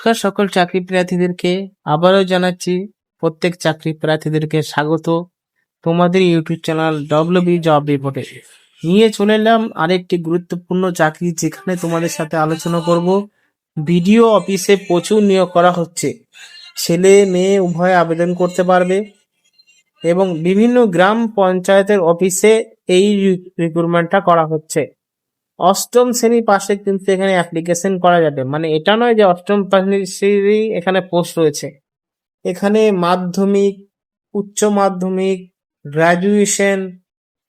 নমস্কার সকল চাকরি প্রার্থীদেরকে আবারও জানাচ্ছি, প্রত্যেক চাকরি প্রার্থীদেরকে স্বাগত। তোমাদের YouTube channel W B job রিপোর্টে নিয়ে চলে এলাম আরেকটি গুরুত্বপূর্ণ চাকরি যেখানে তোমাদের সাথে আলোচনা করব। ভিডিও অফিসে প্রচুর নিয়োগ করা হচ্ছে। ছেলে, মেয়ে উভয় আবেদন করতে পারবে। এবং বিভিন্ন গ্রাম পঞ্চায়েতের অফিসে এই রিক্রুটমেন্টটা করা হচ্ছে। অষ্টম শ্রেণি পাশে কিন্তু এখানে অ্যাপ্লিকেশন করা যাবে। মানে এটা নয় যে অষ্টম শ্রেণি এখানে পোস্ট রয়েছে। এখানে মাধ্যমিক, উচ্চ মাধ্যমিক গ্রাজুয়েশন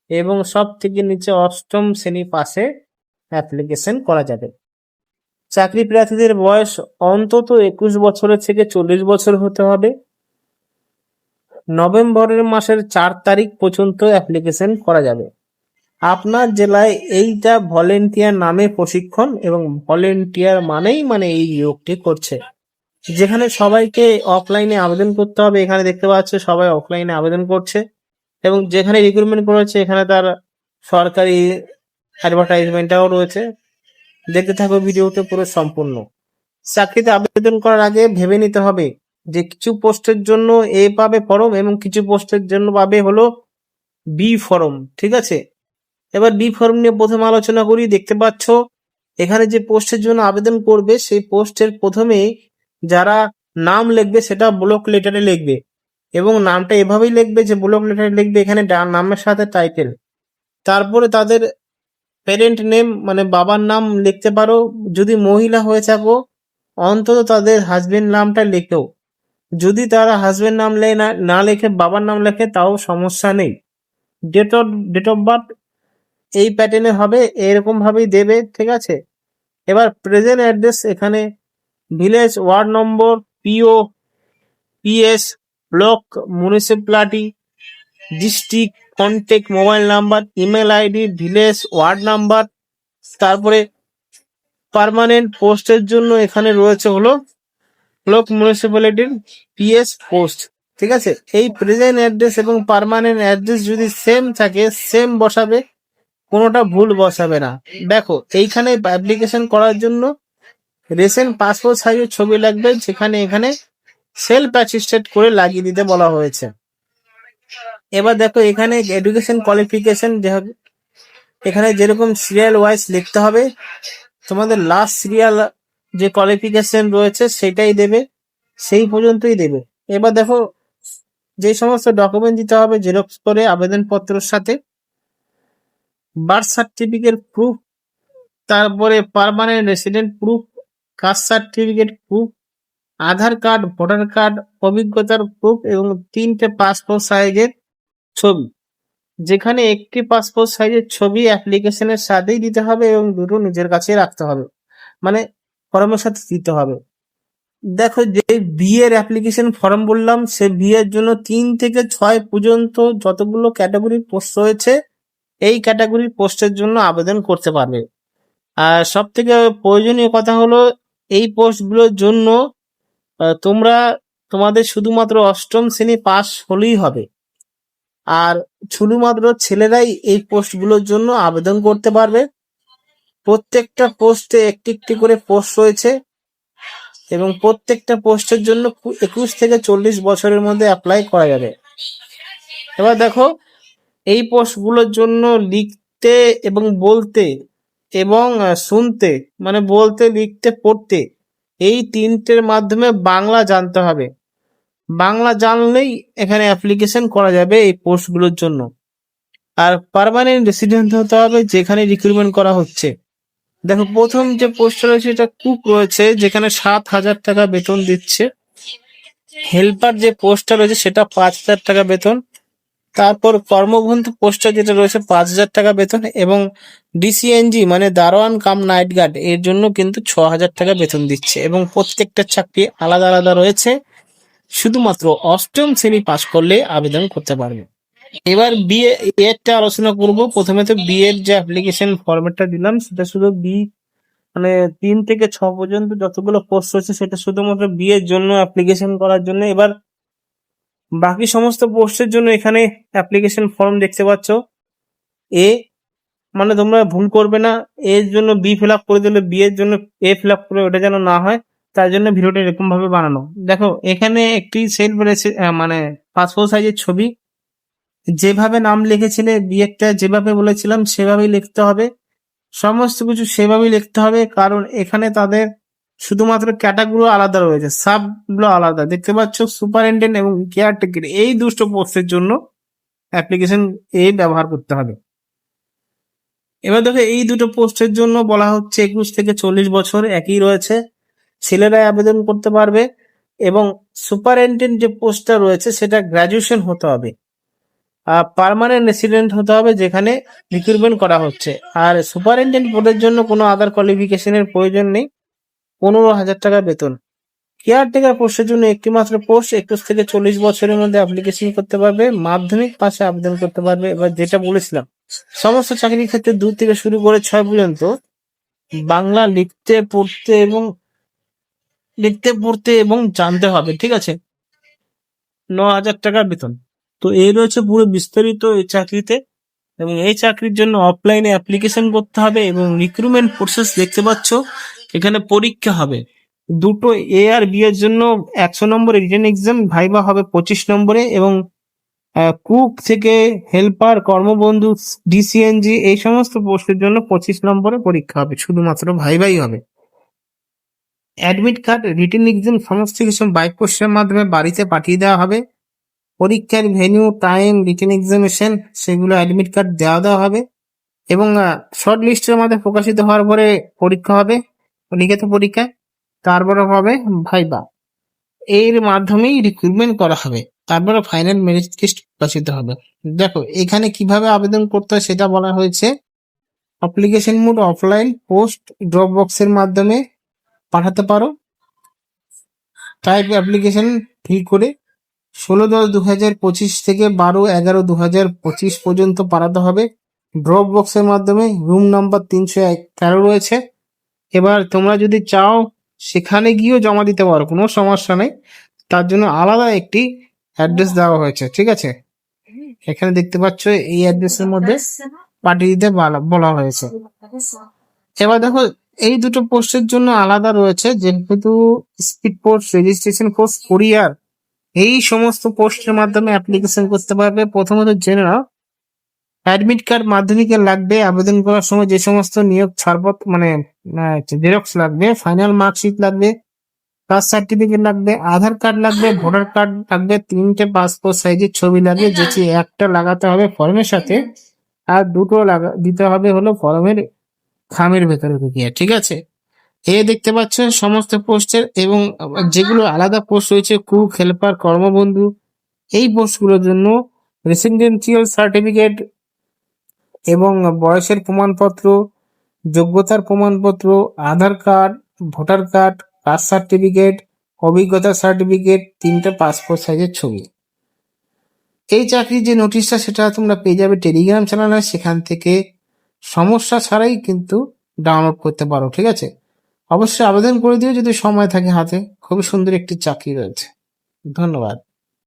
এবং সব থেকে নিচে অষ্টম শ্রেণি পাশে অ্যাপ্লিকেশন করা যাবে। চাকরি প্রার্থীদের বয়স অন্তত একুশ বছরের থেকে চল্লিশ বছর হতে হবে। নভেম্বরের মাসের চার তারিখ পর্যন্ত অ্যাপ্লিকেশন করা যাবে। আপনার জেলায় এইটা ভলেন্টিয়ার নামে প্রশিক্ষণ এবং ভলেন্টিয়ার মানেই মানে এই নিয়োগটি করছে। যেখানে সবাইকে অফলাইনে আবেদন করতে হবে, এখানে দেখতে পাচ্ছে সবাই অফলাইনে আবেদন করছে এবং যেখানে রিক্রুটমেন্ট করেছে, এখানে তার সরকারি অ্যাডভার্টাইজমেন্টটাও রয়েছে। দেখতে থাকো ভিডিওটা পুরো সম্পূর্ণ। চাকরিতে আবেদন করার আগে ভেবে নিতে হবে যে কিছু পোস্টের জন্য এ পাবে ফর্ম এবং কিছু পোস্টের জন্য পাবে হলো বি ফর্ম, ঠিক আছে? এবার বি ফর্ম নিয়ে প্রথমে আলোচনা করি, দেখতে পাচ্ছ এখানে যে পোস্টের জন্য আবেদন করবে, সেই পোস্টের প্রথমে যারা নাম লিখবে সেটা ব্লক লেটারে লিখবে এবং নামটা এভাবেই লিখবে যে ব্লক লেটারে লিখবে এখানে নামের সাথে টাইটেল তারপরে তাদের প্যারেন্ট নেম মানে বাবার নাম লিখতে পারো। যদি মহিলা হয়ে থাকো, অন্তত তাদের হাজবেন্ড নামটা লেখো। যদি তারা হাজবেন্ড নাম লে, না না লেখে, বাবার নাম লেখে, তাও সমস্যা নেই। Date of date of birth এই প্যাটার্নে হবে, এরকম ভাবেই দেবে, ঠিক আছে? এবার প্রেজেন্ট অ্যাড্রেস এখানে village ward number PO PS block municipality district contact mobile number email ID village ward number তারপরে পার্মানেন্ট পোস্টের জন্য এখানে রয়েছে হলো ব্লক মিউনিসিপ্যালিটির পিএস পোস্ট ঠিক আছে? এই প্রেজেন্ট অ্যাড্রেস এবং পার্মানেন্ট অ্যাড্রেস যদি সেম থাকে সেম বসাবে কোনোটা ভুল বসাবে না। দেখো, এইখানে অ্যাপ্লিকেশন করার জন্য রেসেন্ট পাসপোর্ট সাইজের ছবি লাগবে, যেখানে এখানে সেলফ অ্যাসিস্টেড করে লাগিয়ে দিতে বলা হয়েছে। এবার দেখো, এখানে এডুকেশন কোয়ালিফিকেশন এখানে যেরকম সিরিয়াল ওয়াইজ লিখতে হবে, তোমাদের লাস্ট সিরিয়াল যে কোয়ালিফিকেশন রয়েছে সেটাই দেবে, সেই পর্যন্তই দেবে। এবার দেখো, যে সমস্ত ডকুমেন্ট দিতে হবে জেরক্স করে আবেদনপত্রের সাথে বার্থ সার্টিফিকেট প্রুফ তারপরে permanent resident proof caste certificate proof Aadhaar card voter card অভিজ্ঞতার প্রুফ এবং তিনটে পাসপোর্ট সাইজের ছবি। যেখানে একটি পাসপোর্ট সাইজের ছবি অ্যাপ্লিকেশনের সাথেই দিতে হবে এবং দুটো নিজের কাছে রাখতে হবে। মানে ফর্মের সাথে দিতে হবে। দেখো যে বিয়ের অ্যাপ্লিকেশন ফর্ম বললাম, সে বিয়ের জন্য তিন থেকে ছয় পর্যন্ত যতগুলো ক্যাটাগরি পোস্ট রয়েছে এই ক্যাটাগরির পোস্টের জন্য আবেদন করতে পারবে। আর সব থেকে প্রয়োজনীয় কথা হলো, এই পোস্টগুলোর জন্য তোমরা তোমাদের শুধুমাত্র অষ্টম শ্রেণি পাস হলেই হবে। আর শুধুমাত্র ছেলেরাই এই পোস্টগুলোর জন্য আবেদন করতে পারবে। প্রত্যেকটা পোস্টে একটি একটি করে পোস্ট রয়েছে এবং প্রত্যেকটা পোস্টের জন্য একুশ থেকে চল্লিশ বছরের মধ্যে অ্যাপ্লাই করা যাবে। এবার দেখো এই পোস্টগুলোর জন্য লিখতে এবং বলতে এবং শুনতে মানে বলতে, লিখতে, পড়তে, এই তিনটের মাধ্যমে বাংলা জানতে হবে। বাংলা জানলেই এখানে অ্যাপ্লিকেশন করা যাবে এই পোস্টগুলোর জন্য। আর পারমানেন্ট রেসিডেন্ট হতে হবে যেখানে রিক্রুটমেন্ট করা হচ্ছে। দেখো, প্রথম যে পোস্টটা রয়েছে, এটা কুক রয়েছে, যেখানে সাত হাজার টাকা বেতন দিচ্ছে। হেল্পার যে পোস্টটা রয়েছে, সেটা পাঁচ হাজার টাকা বেতন। তারপর কর্মবন্ধু পোস্টটা যেটা রয়েছে, পাঁচ হাজার টাকা বেতন এবং ডিসিএনজি মানে দারোয়ান কাম নাইট গার্ড, এর জন্য কিন্তু ছ হাজার টাকা বেতন দিচ্ছে এবং প্রত্যেকটা চাকরি আলাদা আলাদা রয়েছে। শুধুমাত্র অষ্টম শ্রেণি পাশ করলে আবেদন করতে পারবে। এবার বিএ এরটা আলোচনা করব। প্রথমে তো বি এর যে অ্যাপ্লিকেশন ফরম্যাটটা দিলাম, সেটা শুধু বি মানে তিন থেকে ছ পর্যন্ত যতগুলো পোস্ট রয়েছে, সেটা শুধুমাত্র বি এর জন্য অ্যাপ্লিকেশন করার জন্য। এবার বাকি সমস্ত পোস্টের জন্য এখানে অ্যাপ্লিকেশন ফর্ম দেখতে পাচ্ছ। এ মানে তোমরা ভুল করবে না। এর জন্য বি ফিল আপ করে দিলে বি এর জন্য এ ফিল আপ করে ওটা যেন না হয়, তার জন্য ভিডিওটা এরকম ভাবে বানানো। দেখো, এখানে একটি সেল বলেছে মানে পাসপোর্ট সাইজের ছবি। যেভাবে নাম লিখেছিলে বিয়েটা যেভাবে বলেছিলাম, সেভাবেই লিখতে হবে। সমস্ত কিছু সেভাবেই লিখতে হবে, কারণ এখানে তাদের শুধুমাত্র ক্যাটাগুলো আলাদা রয়েছে সাবগুলো আলাদা। দেখতে পাচ্ছ সুপারিনটেন্ডেন্ট এবং কেয়ারটেকার এই দুটো পোস্টের জন্য অ্যাপ্লিকেশন এ ব্যবহার করতে হবে। এবার দেখো, এই দুটো পোস্টের জন্য বলা হচ্ছে একুশ থেকে চল্লিশ বছর একই রয়েছে। ছেলেরাই আবেদন করতে পারবে এবং সুপারিনটেন্ডেন্ট যে পোস্টটা রয়েছে, সেটা গ্রাজুয়েশন হতে হবে। আর পার্মানেন্ট রেসিডেন্ট হতে হবে, যেখানে রিক্রুটমেন্ট করা হচ্ছে। আর সুপারিনটেন্ডেন্ট পদের জন্য কোনো আদার কোয়ালিফিকেশনের প্রয়োজন নেই। পনেরো হাজার টাকা বেতন। কেয়ারটেকার পোস্টের জন্য একটি মাত্র পোস্ট একুশ থেকে চল্লিশ বছরের মধ্যে অ্যাপ্লিকেশন করতে পারবে, মাধ্যমিক পাশে আবেদন করতে পারবে। এবার যেটা বলেছিলাম, সমস্ত চাকরির ক্ষেত্রে দু থেকে শুরু করে ছয় পর্যন্ত বাংলা লিখতে, পড়তে এবং লিখতে, পড়তে এবং জানতে হবে, ঠিক আছে? ন হাজার টাকা বেতন। তো এই রয়েছে পুরো বিস্তারিত এই চাকরিতে এবং এই চাকরির জন্য অফলাইনে অ্যাপ্লিকেশন করতে হবে এবং রিক্রুটমেন্ট প্রসেস দেখতে পাচ্ছ। এখানে পরীক্ষা হবে। দুটো এ আর বি এর জন্য একশো নম্বরে রিটেন এক্সাম ভাইবা হবে পঁচিশ নম্বরে এবং কুক থেকে হেল্পার কর্মবন্ধু ডিসিএনজি এই সমস্ত পোস্টের জন্য পঁচিশ নম্বরে পরীক্ষা হবে, শুধুমাত্র ভাইভাই হবে। অ্যাডমিট কার্ড রিটেন এক্সাম সমস্ত কিছু বাইক পোস্টের মাধ্যমে বাড়িতে পাঠিয়ে দেওয়া হবে। পরীক্ষার ভেন্যু টাইম রিটেন এক্সামিনেশন সেগুলো অ্যাডমিট কার্ড দেওয়া দেওয়া হবে। এবং শর্ট লিস্টের মধ্যে প্রকাশিত হওয়ার পরে পরীক্ষা হবে। লিখিত পরীক্ষা তারপরে হবে ভাইবা। এর মাধ্যমেই রিক্রুটমেন্ট করা হবে। তারপরে ফাইনাল মেরিট লিস্ট প্রকাশিত হবে। দেখো, এখানে কীভাবে আবেদন করতে হয় সেটা বলা হয়েছে। Application mode offline post drop বক্সের মাধ্যমে পাঠাতে পারো। টাইপ অ্যাপ্লিকেশন ঠিক করে ষোলো দশ দু হাজার পঁচিশ থেকে বারো এগারো দু হাজার পঁচিশ পর্যন্ত পাঠাতে হবে। ড্রপ বক্সের মাধ্যমে রুম নাম্বার তিনশো এক তেরো রয়েছে। এবার তোমরা যদি চাও সেখানে গিয়েও জমা দিতে পারো কোনো সমস্যা নেই। তার জন্য আলাদা একটি অ্যাড্রেস দেওয়া হয়েছে ঠিক আছে? এখানে দেখতে পাচ্ছ এই অ্যাড্রেসের মধ্যে পাঠিয়ে দিতে বলা- বলা হয়েছে। এবার দেখো এই দুটো পোস্টের জন্য আলাদা রয়েছে যেহেতু স্পিড পোস্ট রেজিস্ট্রেশন কোর্স কোরিয়ার এই সমস্ত পোস্টের মাধ্যমে অ্যাপ্লিকেশন করতে পারবে। প্রথমত জেনে নাও অ্যাডমিট কার্ড মাধ্যমিকের লাগবে, আবেদন করার সময় যে সমস্ত নিয়োগ ছাড়পত্র মানে জেরক্স লাগবে ফাইনাল মার্কশিট লাগবে কাস্ট সার্টিফিকেট লাগবে, আধার কার্ড লাগবে ভোটার কার্ড লাগবে, তিনটে পাসপোর্ট সাইজের ছবি লাগবে যেটি একটা লাগাতে হবে ফর্মের সাথে, আর দুটো লাগা, দিতে হবে হলো ফর্মের খামের ভেতরে ঢুকিয়ে, ঠিক আছে? এ দেখতে পাচ্ছ সমস্ত পোস্টের এবং যেগুলো আলাদা পোস্ট রয়েছে কুক হেল্পার কর্মবন্ধু, এই পোস্টগুলোর জন্য রেসিডেন্সিয়াল সার্টিফিকেট এবং বয়সের প্রমাণপত্র, যোগ্যতার প্রমাণপত্র, Aadhaar card, voter card, caste certificate, অভিজ্ঞতা সার্টিফিকেট, তিনটে পাসপোর্ট সাইজের ছবি। এই চাকরির যে নোটিশটা, সেটা তোমরা পেয়ে যাবে টেলিগ্রাম চ্যানেলে। সেখান থেকে সমস্যা ছাড়াই কিন্তু ডাউনলোড করতে পারো, ঠিক আছে? অবশ্যই আবেদন করে দিও যদি সময় থাকে হাতে। খুবই সুন্দর একটি চাকরি রয়েছে। ধন্যবাদ।